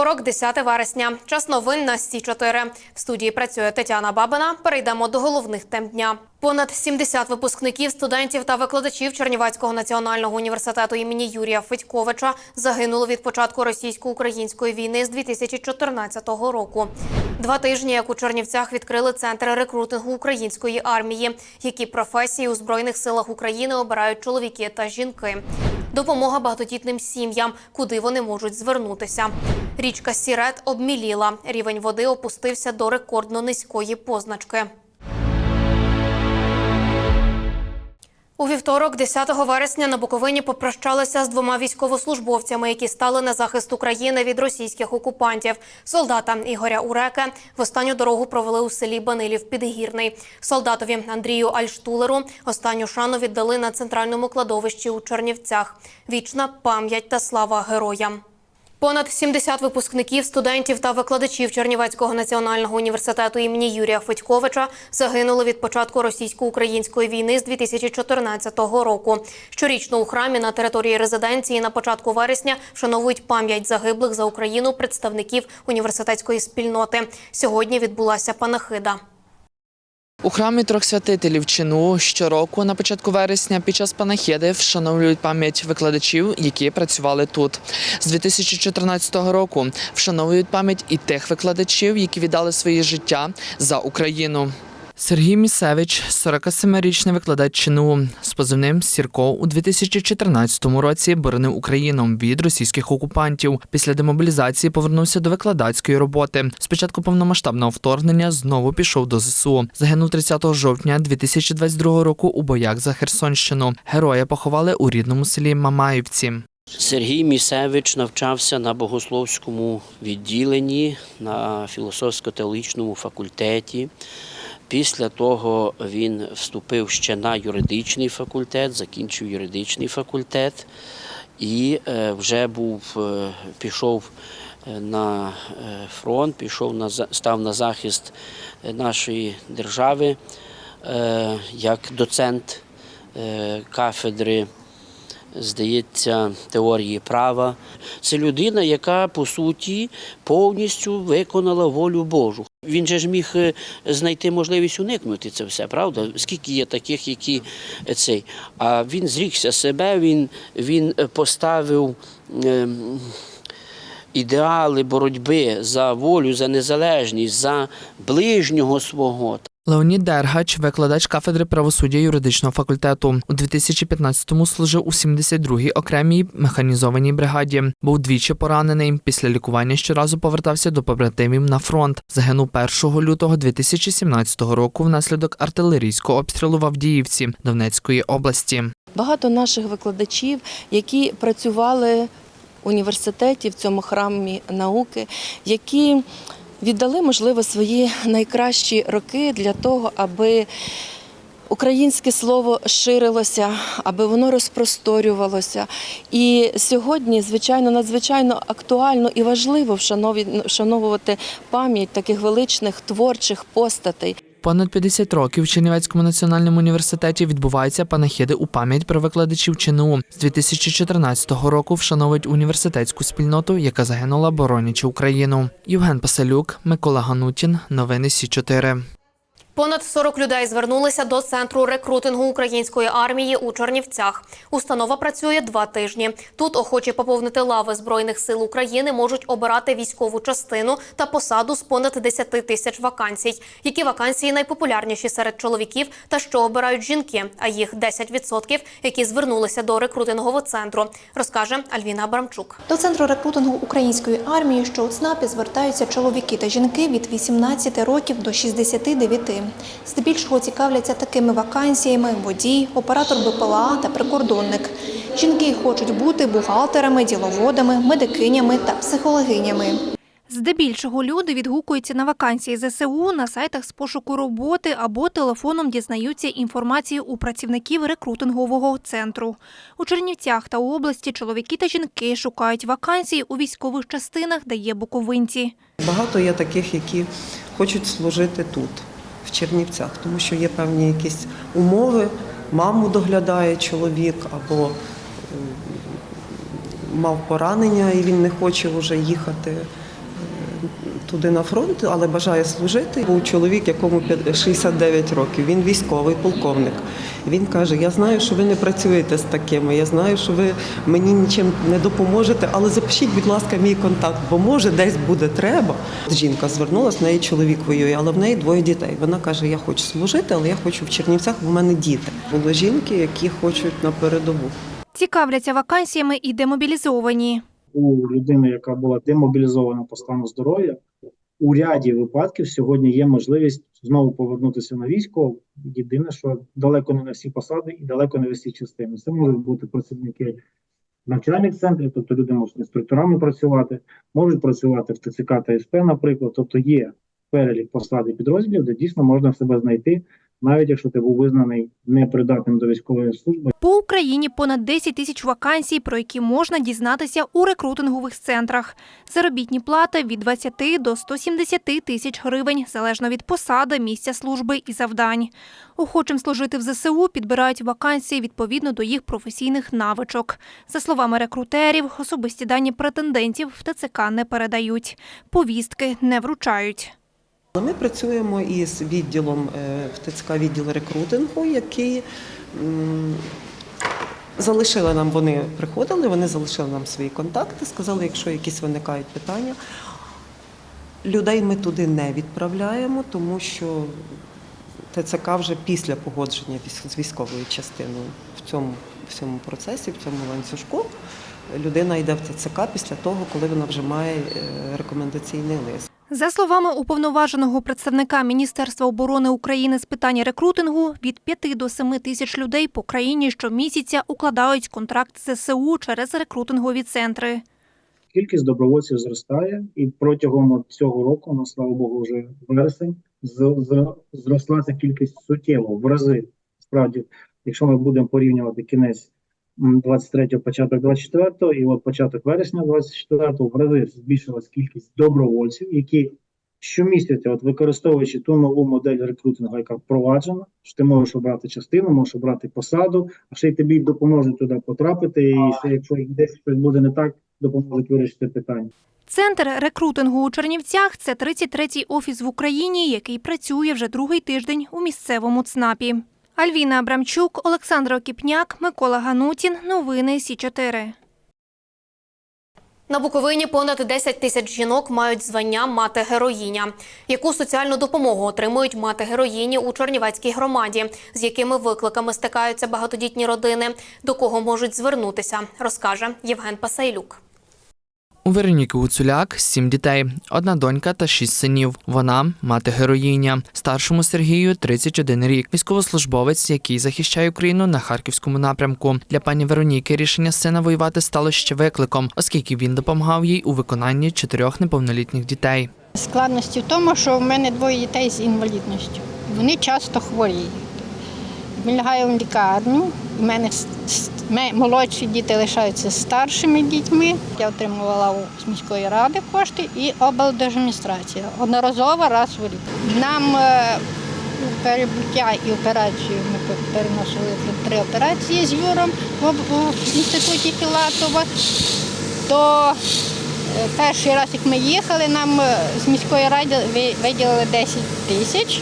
Вівторок, 10 вересня. Час новин на Сі 4 В студії працює Тетяна Бабина. Перейдемо до головних тем дня. Понад 70 випускників, студентів та викладачів Чернівецького національного університету імені Юрія Федьковича загинули від початку російсько-української війни з 2014 року. Два тижні, як у Чернівцях відкрили центр рекрутингу української армії, які професії у збройних силах України обирають чоловіки та жінки. Допомога багатодітним сім'ям, куди вони можуть звернутися. Річка Сірет обміліла. Рівень води опустився до рекордно низької позначки. У вівторок, 10 вересня, на Буковині попрощалися з двома військовослужбовцями, які стали на захист України від російських окупантів. Солдата Ігоря Уреке в останню дорогу провели у селі Банилів Підгірний. Солдатові Андрію Альштулеру останню шану віддали на центральному кладовищі у Чернівцях. Вічна пам'ять та слава героям. Понад 70 випускників, студентів та викладачів Чернівецького національного університету імені Юрія Федьковича загинули від початку російсько-української війни з 2014 року. Щорічно у храмі на території резиденції на початку вересня вшановують пам'ять загиблих за Україну представників університетської спільноти. Сьогодні відбулася панахида. У храмі трьох святителів чину щороку на початку вересня під час панахіди вшановлюють пам'ять викладачів, які працювали тут. З 2014 року вшановують пам'ять і тих викладачів, які віддали своє життя за Україну. Сергій Місевич, 47-річний викладач ЧНУ з позивним Сірко у 2014 році боронив Україну від російських окупантів. Після демобілізації повернувся до викладацької роботи. Спочатку повномасштабного вторгнення знову пішов до ЗСУ. Загинув 30 жовтня 2022 року у боях за Херсонщину. Героя поховали у рідному селі Мамаївці. Сергій Місевич навчався на богословському відділенні на філософсько-теологічному факультеті. Після того він вступив ще на юридичний факультет, закінчив юридичний факультет і е, вже був, е, пішов е, на фронт, пішов на став на захист нашої держави як доцент кафедри здається, теорії права. Це людина, яка по суті повністю виконала волю Божу. Він же ж міг е, знайти можливість уникнути це все, правда? Скільки є таких, які е, цей. А він зрікся себе, він, він е, поставив. ем, Ідеали боротьби за волю, за незалежність, за ближнього свого. Леонід Дергач, викладач кафедри правосуддя юридичного факультету. У 2015-му служив у 72-й окремій механізованій бригаді. Був двічі поранений. Після лікування щоразу повертався до побратимів на фронт. Загинув 1 лютого 2017 року внаслідок артилерійського обстрілу в Авдіївці Донецької області. Багато наших викладачів, які працювали в університеті в цьому храмі науки, які віддали, можливо, свої найкращі роки для того, аби українське слово ширилося, аби воно розпросторювалося. І сьогодні, звичайно, надзвичайно актуально і важливо вшановувати пам'ять таких величних творчих постатей. Понад 50 років в Чернівецькому національному університеті відбуваються панахіди у пам'ять про викладачів ЧНУ. З 2014 року вшановують університетську спільноту, яка загинула боронячи Україну. Євген Пасалюк, Микола Ганутін. Новини Сі 4 Понад 40 людей звернулися до центру рекрутингу української армії у Чернівцях. Установа працює два тижні. Тут охочі поповнити лави збройних сил України можуть обирати військову частину та посаду з понад 10 тисяч вакансій. Які вакансії найпопулярніші серед чоловіків та що обирають жінки? А їх 10%, які звернулися до рекрутингового центру, розкаже Альвіна Абрамчук. До центру рекрутингу української армії, що у ЦНАПі, звертаються чоловіки та жінки від 18 років до 69. Здебільшого цікавляться такими вакансіями: водій, оператор БПЛА та прикордонник. Жінки хочуть бути бухгалтерами, діловодами, медикинями та психологинями. Здебільшого люди відгукуються на вакансії ЗСУ на сайтах з пошуку роботи або телефоном дізнаються інформацію у працівників рекрутингового центру. У Чернівцях та області чоловіки та жінки шукають вакансії у військових частинах, де є буковинці. Багато є таких, які хочуть служити тут, Чернівцях, тому що є певні якісь умови. Маму доглядає чоловік або мав поранення і він не хоче вже їхати туди на фронт, але бажає служити. Був чоловік, якому п'ят- 69 років. Він військовий полковник. Він каже: Я знаю, що ви не працюєте з такими. Я знаю, що ви мені нічим не допоможете, але запишіть, будь ласка, мій контакт, бо може десь буде треба. Жінка звернулася, в неї чоловік воює, але в неї двоє дітей. Вона каже: Я хочу служити, але я хочу в Чернівцях, бо в мене діти. Були жінки, які хочуть на передову. Цікавляться вакансіями і демобілізовані. у людини, яка була демобілізована по стану здоров'я, у ряді випадків сьогодні є можливість знову повернутися на військо. Єдине, що далеко не на всі посади і далеко не на всі частини. Це можуть бути працівники навчальних центрів, тобто люди можуть інструкторами працювати, можуть працювати в ТЦК та СП, наприклад. Тобто є перелік посад і підрозділів, де дійсно можна себе знайти, навіть якщо ти був визнаний непридатним до військової служби. По Україні понад 10 тисяч вакансій, про які можна дізнатися у рекрутингових центрах. Заробітні плати від 20 до 170 тисяч гривень, залежно від посади, місця служби і завдань. Охочим служити в ЗСУ підбирають вакансії відповідно до їх професійних навичок. За словами рекрутерів, особисті дані претендентів в ТЦК не передають. Повістки не вручають. Ми працюємо із відділом е, ТЦК відділ рекрутингу, який залишили нам, вони приходили, вони залишили нам свої контакти, сказали, якщо якісь виникають питання. Людей ми туди не відправляємо, тому що ТЦК вже після погодження з військовою частиною в цьому, в цьому процесі, в цьому ланцюжку. Людина йде в ТЦК після того, коли вона вже має е, рекомендаційний лист. За словами уповноваженого представника Міністерства оборони України з питань рекрутингу, від 5 до 7 тисяч людей по країні щомісяця укладають контракт з ЗСУ через рекрутингові центри. Кількість добровольців зростає, і протягом цього року, ну слава Богу, вже вересень, зросла ця кількість суттєво в рази. Справді, якщо ми будемо порівнювати кінець 23-го, початок 24-го, і от початок вересня 24-го, в рази збільшилась кількість добровольців, які щомісяця, от використовуючи ту нову модель рекрутингу, яка впроваджена, що ти можеш обрати частину, можеш обрати посаду, а ще й тобі допоможуть туди потрапити, і ще якщо десь щось буде не так, допоможуть вирішити питання. Центр рекрутингу у Чернівцях це 33-й офіс в Україні, який працює вже другий тиждень у місцевому ЦНАПі. Альвіна Абрамчук, Олександр Окіпняк, Микола Ганутін. Новини Сі 4 На Буковині понад 10 тисяч жінок мають звання мати героїня. Яку соціальну допомогу отримують мати героїні у Чернівецькій громаді? З якими викликами стикаються багатодітні родини? До кого можуть звернутися? Розкаже Євген Пасайлюк. У Вероніки Гуцуляк сім дітей, одна донька та шість синів. Вона мати героїня. Старшому Сергію 31 рік. Військовослужбовець, який захищає Україну на харківському напрямку. Для пані Вероніки рішення сина воювати стало ще викликом, оскільки він допомагав їй у виконанні чотирьох неповнолітніх дітей. Складності в тому, що в мене двоє дітей з інвалідністю. Вони часто хворіють. Ми лягаємо в лікарню. У мене молодші діти лишаються старшими дітьми. Я отримувала з міської ради кошти і облдержадміністрація. Одноразово раз в рік. Нам е, перебуття і операцію ми переносили три операції з Юром в інституті Філатова. То Е, Перший раз, як ми їхали, нам е, з міської ради виділили 10 тисяч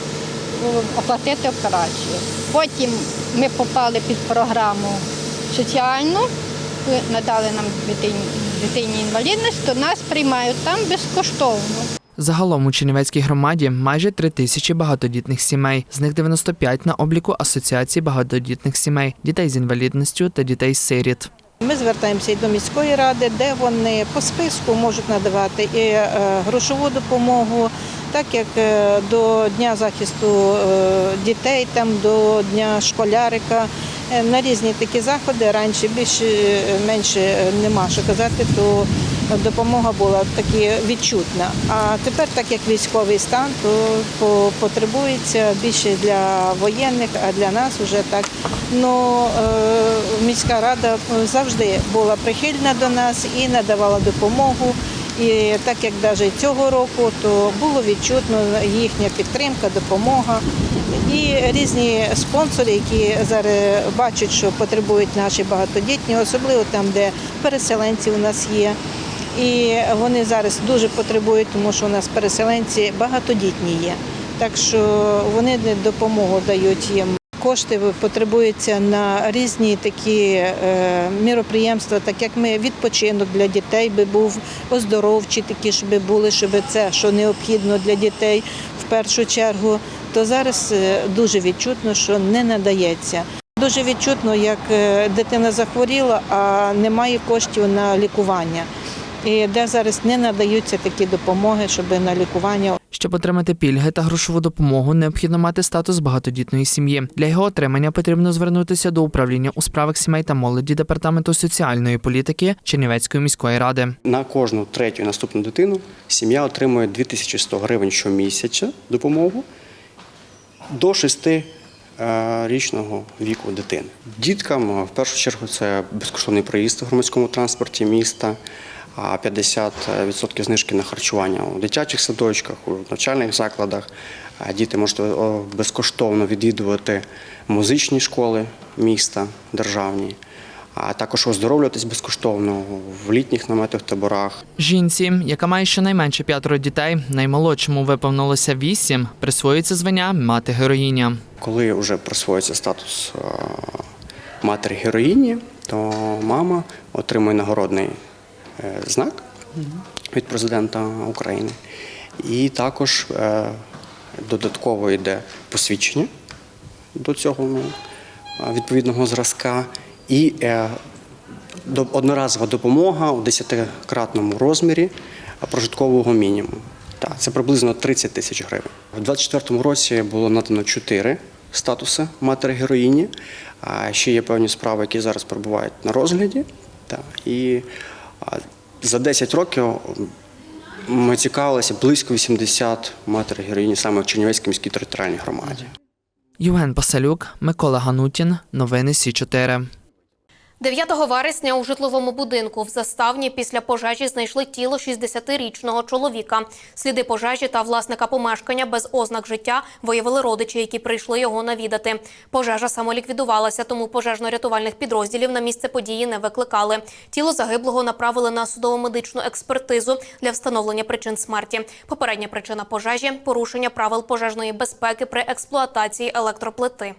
оплатити операцію. Потім ми попали під програму соціальну, ви надали нам дитині, дитині інвалідність, то нас приймають там безкоштовно. Загалом у Чернівецькій громаді майже три тисячі багатодітних сімей. З них 95 на обліку Асоціації багатодітних сімей, дітей з інвалідністю та дітей сиріт. Ми звертаємося і до міської ради, де вони по списку можуть надавати і е, грошову допомогу, так як е, до Дня захисту е, дітей, там до Дня школярика. Е, На різні такі заходи раніше більше е, менше е, нема що казати, то допомога була таки відчутна. А тепер, так як військовий стан, то потребується більше для воєнних, а для нас вже так. Ну, міська рада завжди була прихильна до нас і надавала допомогу. І так як навіть цього року, то було відчутно їхня підтримка, допомога. І різні спонсори, які зараз бачать, що потребують наші багатодітні, особливо там, де переселенці у нас є. І вони зараз дуже потребують, тому що у нас переселенці багатодітні є. Так що вони допомогу дають їм. Кошти потребуються на різні такі е, міроприємства, так як ми відпочинок для дітей би був, оздоровчі такі, щоб були, щоб це, що необхідно для дітей в першу чергу. То зараз е, дуже відчутно, що не надається. Дуже відчутно, як е, дитина захворіла, а немає коштів на лікування. І де зараз не надаються такі допомоги, щоб на лікування Щоб отримати пільги та грошову допомогу, необхідно мати статус багатодітної сім'ї. Для його отримання потрібно звернутися до управління у справах сімей та молоді департаменту соціальної політики Чернівецької міської ради. На кожну третю наступну дитину сім'я отримує 2100 гривень щомісяця допомогу до 6-річного віку дитини. Діткам е, в першу чергу це безкоштовний проїзд у громадському транспорті міста, а 50% знижки на харчування у дитячих садочках, у навчальних закладах. Діти можуть безкоштовно відвідувати музичні школи міста державні, а також оздоровлюватись безкоштовно в літніх наметах таборах. Жінці, яка має щонайменше п'ятеро дітей, наймолодшому виповнилося вісім, присвоюється звання мати героїня. Коли вже присвоюється статус е, матері героїні, то мама отримує нагородний знак від президента України. І також е, додатково йде посвідчення до цього е, відповідного зразка. І е, одноразова допомога у 10-кратному розмірі прожиткового мінімуму. Так, це приблизно 30 тисяч гривень. У 2024 році було надано 4 статуси матері героїні. А ще є певні справи, які зараз перебувають на розгляді. Так, і за 10 років ми цікавилися близько 80 матері героїні саме в Чернівецькій міській територіальній громаді. Євген Пасалюк, Микола Ганутін. Новини Сі 4 9 вересня у житловому будинку в заставні після пожежі знайшли тіло 60-річного чоловіка. Сліди пожежі та власника помешкання без ознак життя виявили родичі, які прийшли його навідати. Пожежа самоліквідувалася, тому пожежно-рятувальних підрозділів на місце події не викликали. Тіло загиблого направили на судово-медичну експертизу для встановлення причин смерті. Попередня причина пожежі порушення правил пожежної безпеки при експлуатації електроплити.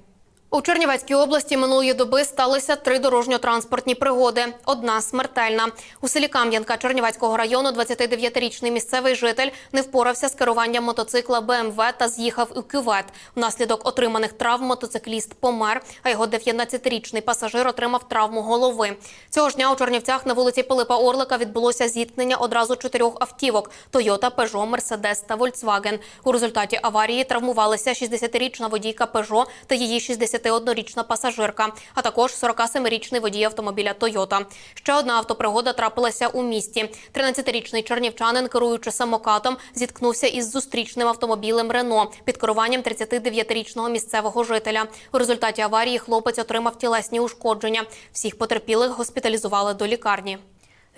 У Чернівецькій області минулої доби сталися три дорожньо-транспортні пригоди. Одна смертельна. У селі Кам'янка Чернівецького району 29-річний місцевий житель не впорався з керуванням мотоцикла БМВ та з'їхав у кювет. Внаслідок отриманих травм мотоцикліст помер, а його 19-річний пасажир отримав травму голови. Цього ж дня у Чернівцях на вулиці Пилипа Орлика відбулося зіткнення одразу чотирьох автівок – Тойота, Пежо, Мерседес та Volkswagen. У результаті аварії травмувалися 60-річна водійка Пежо та її 61-річна пасажирка, а також 47-річний водій автомобіля Тойота. Ще одна автопригода трапилася у місті. 13-річний чернівчанин, керуючи самокатом, зіткнувся із зустрічним автомобілем Рено під керуванням 39-річного місцевого жителя. У результаті аварії хлопець отримав тілесні ушкодження. Всіх потерпілих госпіталізували до лікарні.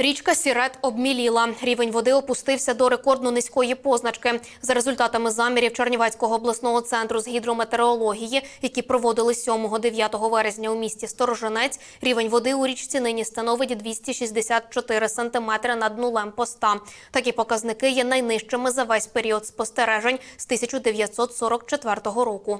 Річка Сірет обміліла. Рівень води опустився до рекордно низької позначки. За результатами замірів Чернівецького обласного центру з гідрометеорології, які проводили 7-9 вересня у місті Сторожинець, рівень води у річці нині становить 264 сантиметри над нулем поста. Такі показники є найнижчими за весь період спостережень з 1944 року.